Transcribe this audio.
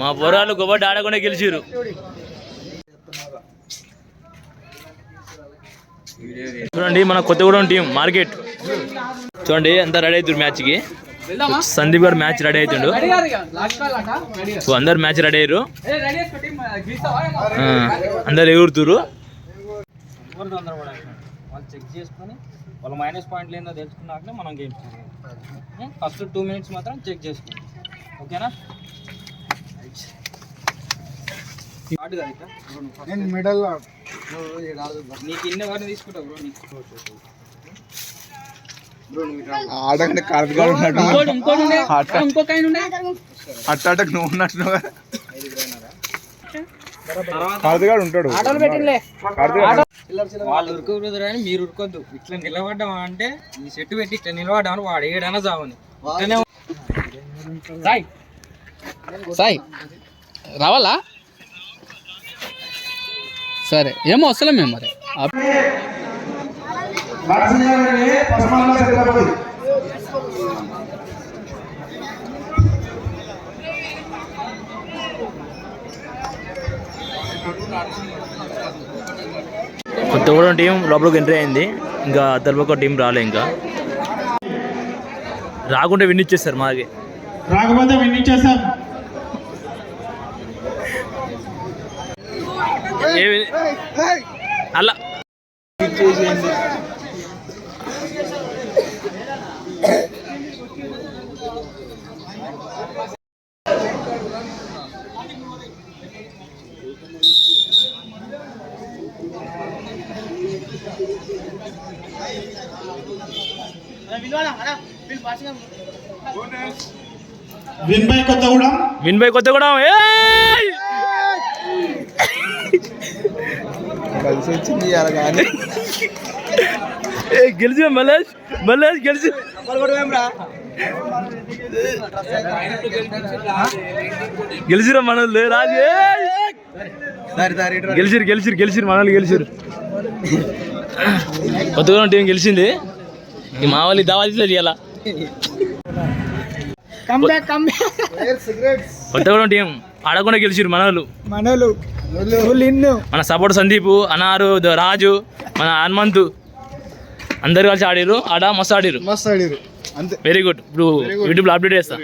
మా పొరాలు కబడ్డీ ఆడకుండా గెలిచిరు చూడండి మన కొత్తగూడెం టీం మార్కెట్. చూడండి అంతా రెడీ అవుతుంది మ్యాచ్కి సందీప్ గారు మ్యాచ్ రెడీ అవుతుండు అందరు మ్యాచ్ రెడీ అయ్యారు అందరు ఎగురుతురు చెక్ చేసుకొని వాళ్ళ మైనస్ పాయింట్లు ఏందో తెలుసుకున్నాకనే మనం గేమ్ ఫస్ట్ టూ మినిట్స్ మాత్రం చెక్ చేసుకోండి. ఓకేనా? నేను మిడల్ ఆడకంటే కార్తీక్ ఉన్నట్టు అట్టాటకు నువ్వు ఉన్నట్టు కార్తీక్ ఉంటాడు. వాళ్ళు అని మీరు ఉరుకోద్దు ఇట్లా నిలబడ్డాం అంటే ఈ సెట్ పెట్టి ఇట్లా నిలబడ్డాం అని వాడు ఏడైనా చావని. ఇట్లనే సాయి రావాలా? సరే ఏమో వస్తలే మేము మరి. కొత్త కొత్తగూడెం టీం లోపలికి ఎంట్రీ అయింది. ఇంకా తలపక్క టీం రాలే ఇంకా. రాకుంటే విన్ ఇచ్చేస్తారు మాకే. రాకపోతే విన్నిచ్చేసాం అలా win by Kothagudem? Win by Kothagudem. ఏయ్! కలిసి వచ్చింది కానీ. గెలిచి మలేష్ మలేష్ గెలిచి. గెలిచిరా మనల్ని రాజు ఏయ్! గెలిచిరు గెలిచిరు గెలిచిరు మనల్ని గెలిచిరు. కొత్తగూడెం టీం గెలిచింది. ఈ మా వాళ్ళు దావా తీసారు ఇలా కొత్తగూడెం టీం ఆడకుండా గెలిచిరు మనలు నిన్ను. మన సపోర్ట్ సందీప్ అనారు ద- రాజు మన హనుమంతు. అందరు కలిసి ఆడిరు ఆడ మస్తు ఆడిరు మస్తు ఆడిరు అంతే. వెరీ గుడ్ ఇప్పుడు యూట్యూబ్లో అప్డేట్ చేస్తా.